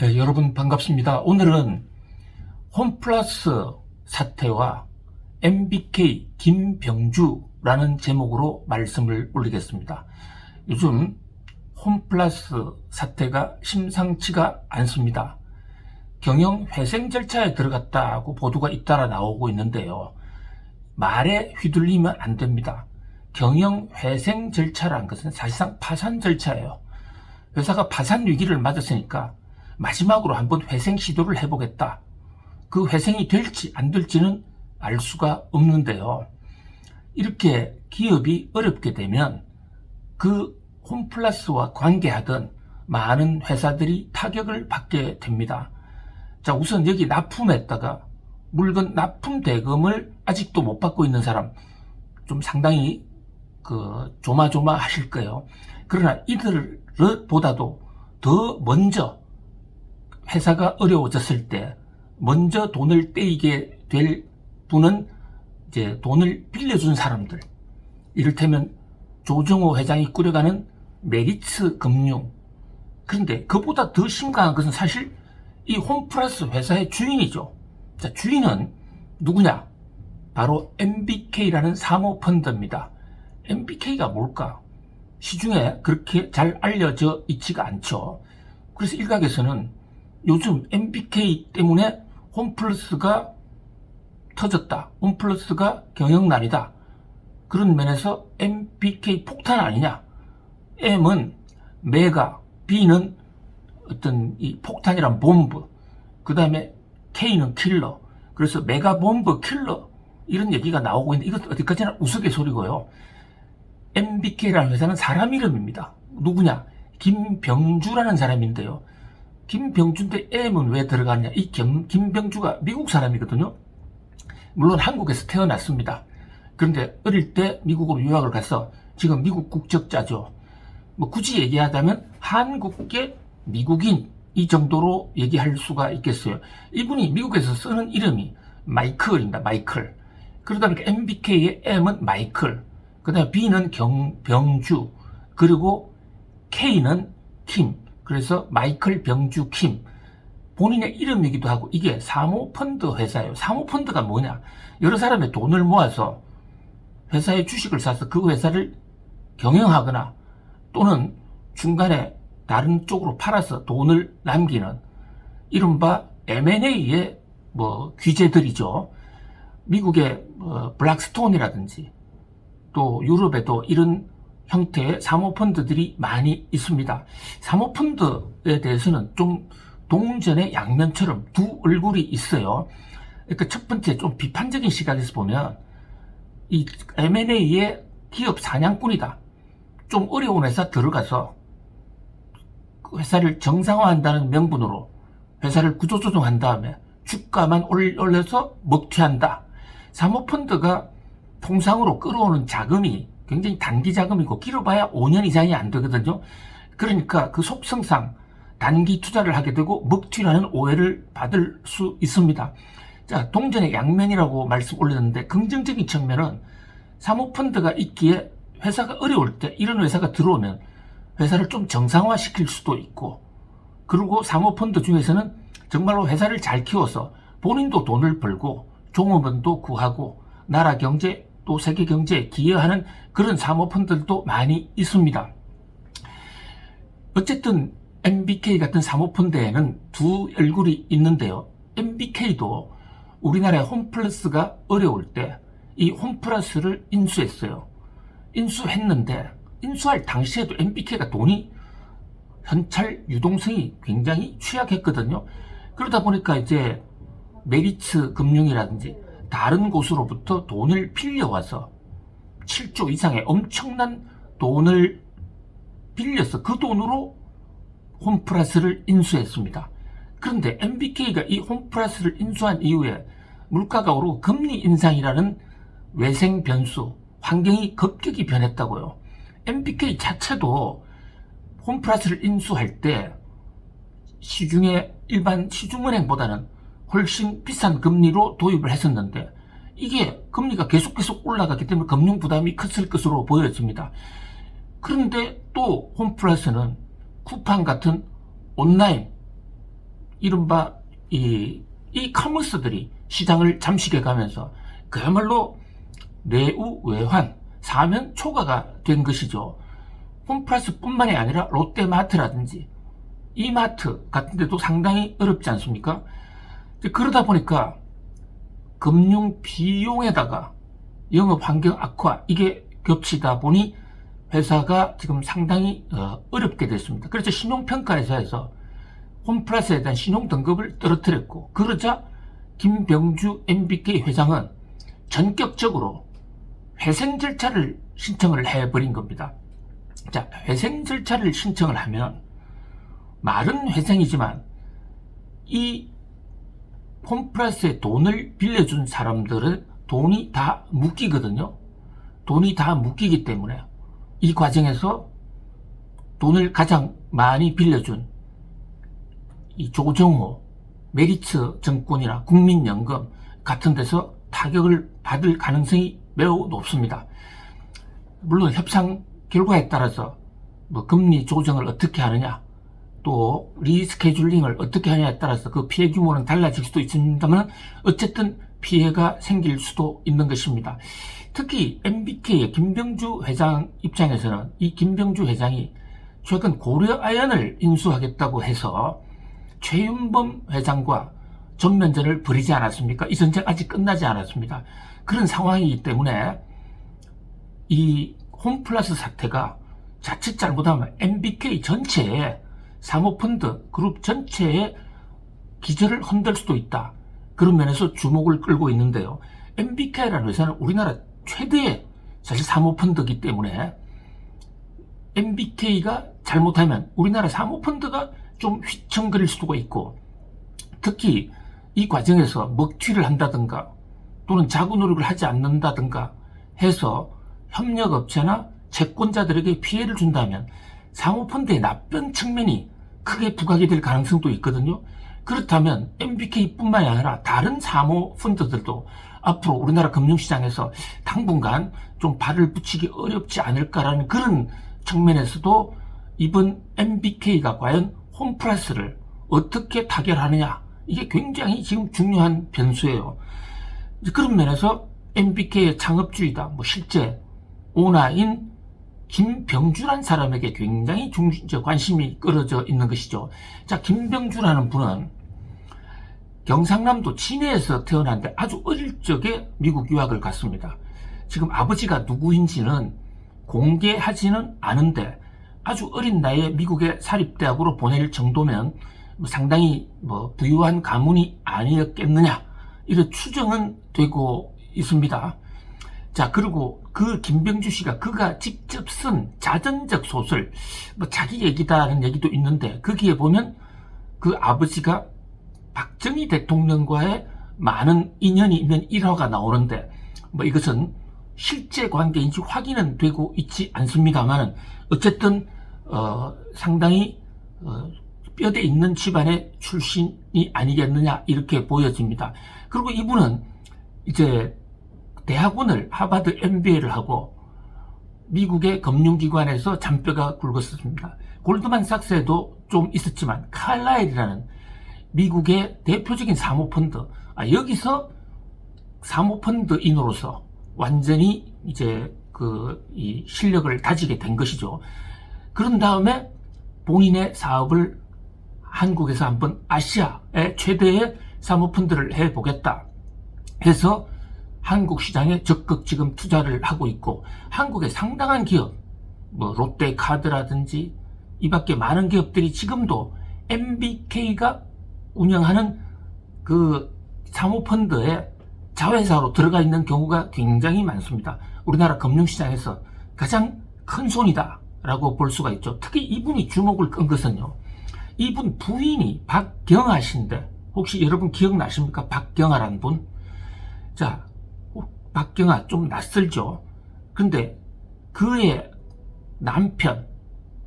네, 여러분 반갑습니다. 오늘은 홈플러스 사태와 MBK 김병주라는 제목으로 말씀을 올리겠습니다. 요즘 홈플러스 사태가 심상치가 않습니다. 경영 회생 절차에 들어갔다고 보도가 잇따라 나오고 있는데요. 말에 휘둘리면 안 됩니다. 경영 회생 절차란 것은 사실상 파산 절차예요. 회사가 파산 위기를 맞았으니까 마지막으로 한번 회생 시도를 해보겠다. 그 회생이 될지 안 될지는 알 수가 없는데요. 이렇게 기업이 어렵게 되면 그 홈플러스와 관계하던 많은 회사들이 타격을 받게 됩니다. 자, 우선 여기 납품했다가 물건 납품 대금을 아직도 못 받고 있는 사람 좀 상당히 그 조마조마 하실 거예요. 그러나 이들보다도 더 먼저 회사가 어려워졌을 때 먼저 돈을 떼이게 될 분은 이제 돈을 빌려준 사람들. 이를테면 조정호 회장이 꾸려가는 메리츠 금융. 그런데 그보다 더 심각한 것은 사실 이 홈플러스 회사의 주인이죠. 자, 주인은 누구냐? 바로 MBK라는 사모펀드입니다. MBK가 뭘까? 시중에 그렇게 잘 알려져 있지가 않죠. 그래서 일각에서는 요즘 MBK 때문에 홈플러스가 터졌다. 홈플러스가 경영난이다. 그런 면에서 MBK 폭탄 아니냐. M은 메가, B는 어떤 이 폭탄이란 본부, 그 다음에 K는 킬러. 그래서 메가 본부 킬러. 이런 얘기가 나오고 있는데 이것 어디까지나 우스갯소리고요. MBK라는 회사는 사람 이름입니다. 누구냐? 김병주라는 사람인데요. 김병주인데 M은 왜 들어갔냐? 이 김, 김병주가 미국 사람이거든요. 물론 한국에서 태어났습니다. 그런데 어릴 때 미국으로 유학을 가서 지금 미국 국적자죠. 뭐 굳이 얘기하자면 한국계 미국인 이 정도로 얘기할 수가 있겠어요. 이분이 미국에서 쓰는 이름이 마이클입니다. 마이클. 그러다 보니까 MBK의 M은 마이클. 그 다음에 B는 경병주. 그리고 K는 킴. 그래서 마이클 병주 킴. 본인의 이름이기도 하고 이게 사모펀드 회사예요. 사모펀드가 뭐냐? 여러 사람의 돈을 모아서 회사의 주식을 사서 그 회사를 경영하거나 또는 중간에 다른 쪽으로 팔아서 돈을 남기는 이른바 M&A의 뭐 규제들이죠. 미국의 뭐 블락스톤이라든지 또 유럽에도 이런 형태의 사모펀드들이 많이 있습니다. 사모펀드에 대해서는 좀 동전의 양면처럼 두 얼굴이 있어요. 그러니까 첫 번째 좀 비판적인 시각에서 보면 이 M&A의 기업 사냥꾼이다. 좀 어려운 회사 들어가서 그 회사를 정상화한다는 명분으로 회사를 구조조정한 다음에 주가만 올려서 먹튀한다. 사모펀드가 통상으로 끌어오는 자금이 굉장히 단기 자금이고 길어봐야 5년 이상이 안 되거든요. 그러니까 그 속성상 단기 투자를 하게 되고 먹튀라는 오해를 받을 수 있습니다. 자, 동전의 양면이라고 말씀 올렸는데 긍정적인 측면은 사모펀드가 있기에 회사가 어려울 때 이런 회사가 들어오면 회사를 좀 정상화 시킬 수도 있고 그리고 사모펀드 중에서는 정말로 회사를 잘 키워서 본인도 돈을 벌고 종업원도 구하고 나라 경제 또 세계 경제에 기여하는 그런 사모펀드들도 많이 있습니다. 어쨌든 MBK 같은 사모펀드에는 두 얼굴이 있는데요. MBK도 우리나라의 홈플러스가 어려울 때 이 홈플러스를 인수했어요. 인수했는데 인수할 당시에도 MBK가 돈이 현찰 유동성이 굉장히 취약했거든요. 그러다 보니까 이제 메리츠 금융이라든지 다른 곳으로부터 돈을 빌려와서 7조 이상의 엄청난 돈을 빌려서 그 돈으로 홈플러스를 인수했습니다. 그런데 MBK가 이 홈플러스를 인수한 이후에 물가가 오르고 금리 인상이라는 외생 변수, 환경이 급격히 변했다고요. MBK 자체도 홈플러스를 인수할 때 시중에 일반 시중은행보다는 훨씬 비싼 금리로 도입을 했었는데 이게 금리가 계속 계속 올라갔기 때문에 금융 부담이 컸을 것으로 보여집니다. 그런데 또 홈플러스는 쿠팡 같은 온라인 이른바 이, 이 커머스들이 시장을 잠식해 가면서 그야말로 내우 외환, 사면 초과가 된 것이죠. 홈플러스 뿐만이 아니라 롯데마트라든지 이마트 같은 데도 상당히 어렵지 않습니까? 그러다 보니까 금융 비용에다가 영업 환경 악화 이게 겹치다 보니 회사가 지금 상당히 어, 어렵게 됐습니다. 그래서 신용평가회사에서 홈플러스에 대한 신용 등급을 떨어뜨렸고 그러자 김병주 MBK 회장은 전격적으로 회생 절차를 신청을 해버린 겁니다. 자, 회생 절차를 신청을 하면 말은 회생이지만 이 홈플러스에 돈을 빌려준 사람들은 돈이 다 묶이거든요. 돈이 다 묶이기 때문에 이 과정에서 돈을 가장 많이 빌려준 이 조정호, 메리츠 정권이나 국민연금 같은 데서 타격을 받을 가능성이 매우 높습니다. 물론 협상 결과에 따라서 뭐 금리 조정을 어떻게 하느냐, 또 리스케줄링을 어떻게 하냐에 따라서 그 피해 규모는 달라질 수도 있습니다만 어쨌든 피해가 생길 수도 있는 것입니다. 특히 MBK의 김병주 회장 입장에서는 이 김병주 회장이 최근 고려아연을 인수하겠다고 해서 최윤범 회장과 전면전을 벌이지 않았습니까? 이 전쟁 아직 끝나지 않았습니다. 그런 상황이기 때문에 이 홈플러스 사태가 자칫 잘못하면 MBK 전체에 사모펀드 그룹 전체의 기절을 흔들 수도 있다. 그런 면에서 주목을 끌고 있는데요. MBK라는 회사는 우리나라 최대의 사실 사모펀드이기 때문에 MBK가 잘못하면 우리나라 사모펀드가 좀 휘청거릴 수도 있고 특히 이 과정에서 먹튀를 한다든가 또는 자구 노력을 하지 않는다든가 해서 협력업체나 채권자들에게 피해를 준다면 사모펀드의 나쁜 측면이 크게 부각이 될 가능성도 있거든요. 그렇다면 MBK뿐만이 아니라 다른 사모 펀드들도 앞으로 우리나라 금융시장에서 당분간 좀 발을 붙이기 어렵지 않을까라는 그런 측면에서도 이번 MBK가 과연 홈플러스를 어떻게 타결하느냐 이게 굉장히 지금 중요한 변수예요. 그런 면에서 MBK의 창업주의다. 뭐 실제 오나인 김병주란 사람에게 굉장히 중, 관심이 끌어져 있는 것이죠. 자, 김병주라는 분은 경상남도 진해에서 태어났는데 아주 어릴 적에 미국 유학을 갔습니다. 지금 아버지가 누구인지는 공개하지는 않은데 아주 어린 나이에 미국의 사립대학으로 보낼 정도면 뭐 상당히 뭐 부유한 가문이 아니었겠느냐 이런 추정은 되고 있습니다. 자 그리고 그 김병주 씨가 그가 직접 쓴 자전적 소설 뭐 자기 얘기다는 얘기도 있는데 거기에 보면 그 아버지가 박정희 대통령과의 많은 인연이 있는 일화가 나오는데 뭐 이것은 실제 관계인지 확인은 되고 있지 않습니다만 어쨌든 어, 상당히 어, 뼈대 있는 집안의 출신이 아니겠느냐 이렇게 보여집니다. 그리고 이분은 이제 대학원을 하버드 MBA를 하고 미국의 금융기관에서 잔뼈가 굵었습니다. 골드만삭스에도 좀 있었지만 칼라일이라는 미국의 대표적인 사모펀드 아, 여기서 사모펀드인으로서 완전히 이제 그 이 실력을 다지게 된 것이죠. 그런 다음에 본인의 사업을 한국에서 한번 아시아의 최대의 사모펀드를 해보겠다 해서 한국 시장에 적극 지금 투자를 하고 있고 한국의 상당한 기업 뭐 롯데카드라든지 이 밖에 많은 기업들이 지금도 MBK가 운영하는 그 사모펀드에 자회사로 들어가 있는 경우가 굉장히 많습니다. 우리나라 금융시장에서 가장 큰 손이다 라고 볼 수가 있죠. 특히 이분이 주목을 끈 것은요. 이분 부인이 박경아 씨인데 혹시 여러분 기억나십니까? 박경아라는 분. 자, 박경아 좀 낯설죠. 근데 그의 남편,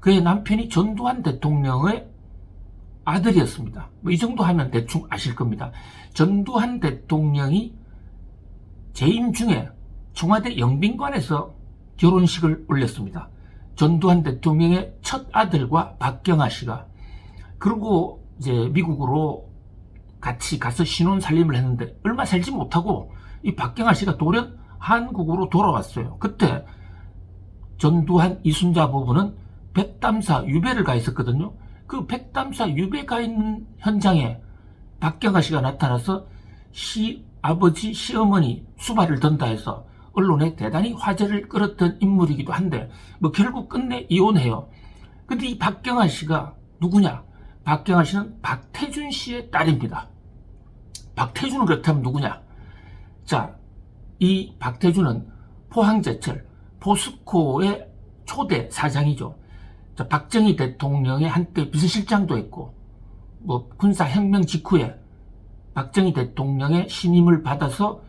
그의 남편이 전두환 대통령의 아들이었습니다. 뭐 이 정도 하면 대충 아실 겁니다. 전두환 대통령이 재임 중에 청와대 영빈관에서 결혼식을 올렸습니다. 전두환 대통령의 첫 아들과 박경아 씨가 그리고 이제 미국으로 같이 가서 신혼 살림을 했는데 얼마 살지 못하고 이 박경아 씨가 돌연 한국으로 돌아왔어요. 그때 전두환 이순자 부부는 백담사 유배를 가 있었거든요. 그 백담사 유배 가 있는 현장에 박경아 씨가 나타나서 시 아버지 시어머니 수발을 던다 해서 언론에 대단히 화제를 끌었던 인물이기도 한데 뭐 결국 끝내 이혼해요. 근데 이 박경아 씨가 누구냐? 박경아 씨는 박태준 씨의 딸입니다. 박태준은 그렇다면 누구냐? 자, 이 박태준은 포항제철 포스코의 초대 사장이죠. 자, 박정희 대통령의 한때 비서실장도 했고, 뭐 군사혁명 직후에 박정희 대통령의 신임을 받아서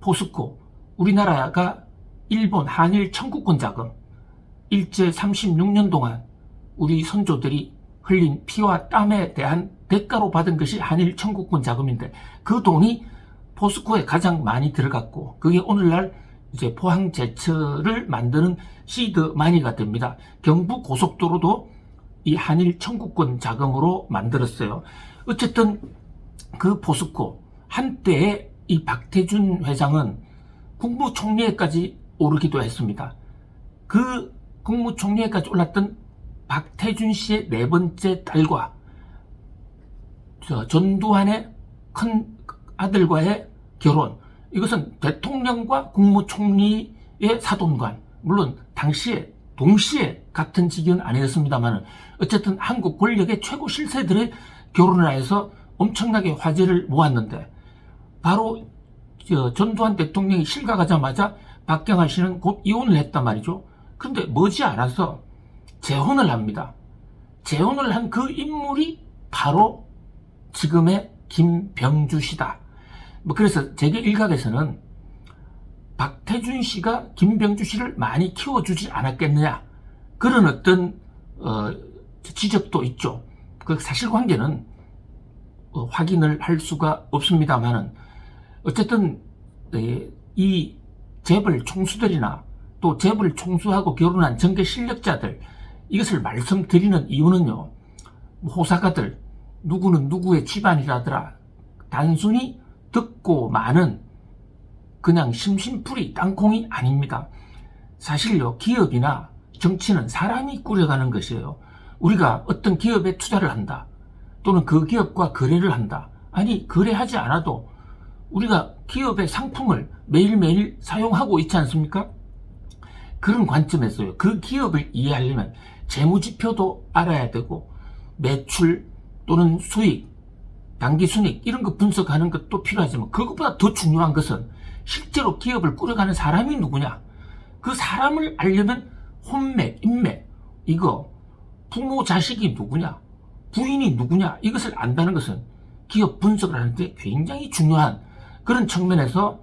포스코 우리나라가 일본 한일 청구권 자금 일제 36년 동안 우리 선조들이 흘린 피와 땀에 대한 대가로 받은 것이 한일 청구권 자금인데 그 돈이 포스코에 가장 많이 들어갔고 그게 오늘날 이제 포항 제철을 만드는 시드 마니가 됩니다. 경부 고속도로도 이 한일 청구권 자금으로 만들었어요. 어쨌든 그 포스코 한때에 이 박태준 회장은 국무총리에까지 오르기도 했습니다. 그 국무총리에까지 올랐던 박태준 씨의 네 번째 딸과 저 전두환의 큰 아들과의 결혼 이것은 대통령과 국무총리의 사돈관 물론 당시에 동시에 같은 직위는 아니었습니다만 어쨌든 한국 권력의 최고 실세들의 결혼을 해서 엄청나게 화제를 모았는데 바로 전두환 대통령이 실각하자마자 박경환 씨는 곧 이혼을 했단 말이죠. 그런데 머지않아서 재혼을 합니다. 재혼을 한 그 인물이 바로 지금의 김병주 씨다. 뭐 그래서 제게 일각에서는 박태준 씨가 김병주 씨를 많이 키워주지 않았겠느냐 그런 어떤 어, 지적도 있죠. 그 사실관계는 어, 확인을 할 수가 없습니다만은 어쨌든 네, 이 재벌 총수들이나 또 재벌 총수하고 결혼한 정계 실력자들 이것을 말씀드리는 이유는요. 호사가들 누구는 누구의 집안이라더라 단순히 듣고 많은 그냥 심심풀이 땅콩이 아닙니다. 사실요 기업이나 정치는 사람이 꾸려가는 것이에요. 우리가 어떤 기업에 투자를 한다. 또는 그 기업과 거래를 한다. 아니 거래하지 않아도 우리가 기업의 상품을 매일매일 사용하고 있지 않습니까? 그런 관점에서요. 그 기업을 이해하려면 재무지표도 알아야 되고 매출 또는 수익, 단기 순익 이런 거 분석하는 것도 필요하지만 그것보다 더 중요한 것은 실제로 기업을 꾸려가는 사람이 누구냐? 그 사람을 알려면 혼맥, 인맥 이거 부모 자식이 누구냐? 부인이 누구냐? 이것을 안다는 것은 기업 분석을 하는데 굉장히 중요한 그런 측면에서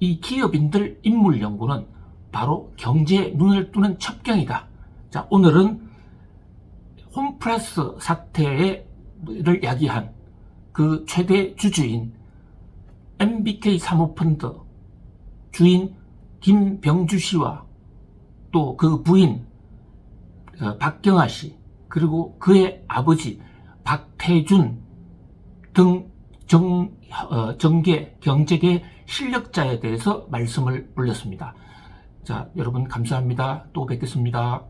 이 기업인들 인물 연구는 바로 경제에 눈을 뜨는 첩경이다. 자, 오늘은 홈플러스 사태를 야기한 그 최대 주주인 MBK 사모펀드 주인 김병주 씨와 또 그 부인 어, 박경아 씨 그리고 그의 아버지 박태준 등 정, 어, 정계, 경제계 실력자에 대해서 말씀을 올렸습니다. 자, 여러분 감사합니다. 또 뵙겠습니다.